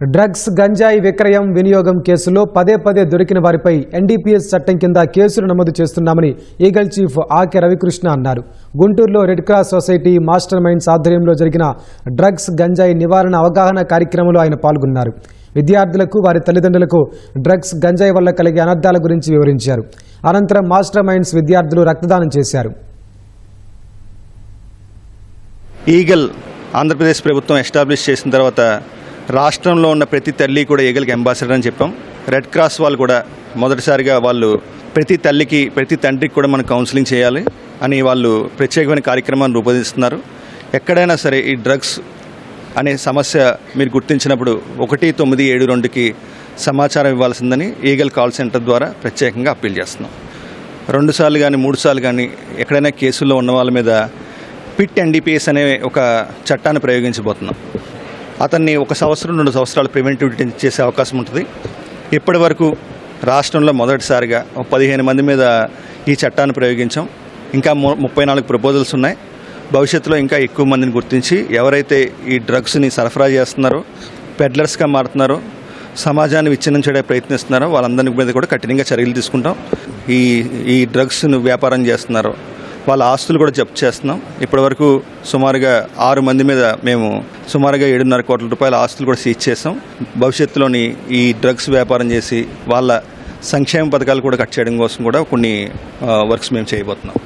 Drugs గంజాయి విక్రయం వినియోగం కేసులో పదే పదే దొరికిన వారిపై ఎన్డీపీఎస్ చట్టం కింద కేసులు నమోదు చేస్తున్నామని ఈగల్ చీఫ్ ఆకె రవికృష్ణ అన్నారు. గుంటూరులో Red Cross Society Master Minds ఆధ్వర్యంలో జరిగిన డ్రగ్స్ గంజాయి నివారణ అవగాహన కార్యక్రమంలో ఆయన పాల్గొన్నారు. విద్యార్థులకు వారి తల్లిదండ్రులకు డ్రగ్స్ గంజాయి వల్ల కలిగే అనర్థాల గురించి వివరించారు. అనంతరం మాస్టర్ మైండ్స్ విద్యార్థులు రక్తదానం చేశారు. ఈగల్ ఆంధ్రప్రదేశ్ ప్రభుత్వం ఎస్టాబ్లిష్ చేసిన తర్వాత రాష్ట్రంలో ఉన్న ప్రతి తల్లి కూడా ఈగల్కి అంబాసిడర్ అని చెప్పాం. రెడ్ క్రాస్ వాళ్ళు కూడా మొదటిసారిగా వాళ్ళు ప్రతి తల్లికి ప్రతి తండ్రికి కూడా మనం కౌన్సిలింగ్ చేయాలి అని వాళ్ళు ప్రత్యేకమైన కార్యక్రమాన్ని రూపొందిస్తున్నారు. ఎక్కడైనా సరే ఈ డ్రగ్స్ అనే సమస్య మీరు గుర్తించినప్పుడు ఒకటి తొమ్మిది ఏడు రెండుకి సమాచారం ఇవ్వాల్సిందని ఈగల్ కాల్ సెంటర్ ద్వారా ప్రత్యేకంగా అప్పీల్ చేస్తున్నాం. రెండు సార్లు కానీ మూడు సార్లు కానీ ఎక్కడైనా కేసుల్లో ఉన్న వాళ్ళ మీద పిట్ ఎన్డీపీఎస్ అనే ఒక చట్టాన్ని ప్రయోగించబోతున్నాం. అతన్ని ఒక సంవత్సరం రెండు సంవత్సరాలు ప్రివెంటివ్ డిటెన్షన్ చేసే అవకాశం ఉంటుంది. ఇప్పటి వరకు రాష్ట్రంలో మొదటిసారిగా పదిహేను మంది మీద ఈ చట్టాన్ని ప్రయోగించాం. ఇంకా ము- ముప్పై నాలుగు ప్రపోజల్స్ ఉన్నాయి. భవిష్యత్తులో ఇంకా ఎక్కువ మందిని గుర్తించి ఎవరైతే ఈ డ్రగ్స్ని సరఫరా చేస్తున్నారో పెడ్లర్స్గా మారుతున్నారో సమాజాన్ని విచ్ఛిన్నం చేయడానికి ప్రయత్నిస్తున్నారో వాళ్ళందరి మీద కూడా కఠినంగా చర్యలు తీసుకుంటాం. ఈ ఈ డ్రగ్స్ను వ్యాపారం చేస్తున్నారో వాళ్ళ ఆస్తులు కూడా జప్తు చేస్తున్నాం. ఇప్పటివరకు సుమారుగా ఆరు మంది మీద మేము సుమారుగా ఏడున్నర కోట్ల రూపాయల ఆస్తులు కూడా సీజ్ చేసాం భవిష్యత్తులోని ఈ డ్రగ్స్ వ్యాపారం చేసి వాళ్ళ సంక్షేమ పథకాలు కూడా కట్ చేయడం కోసం కూడా కొన్ని వర్క్స్ మేము చేయబోతున్నాం.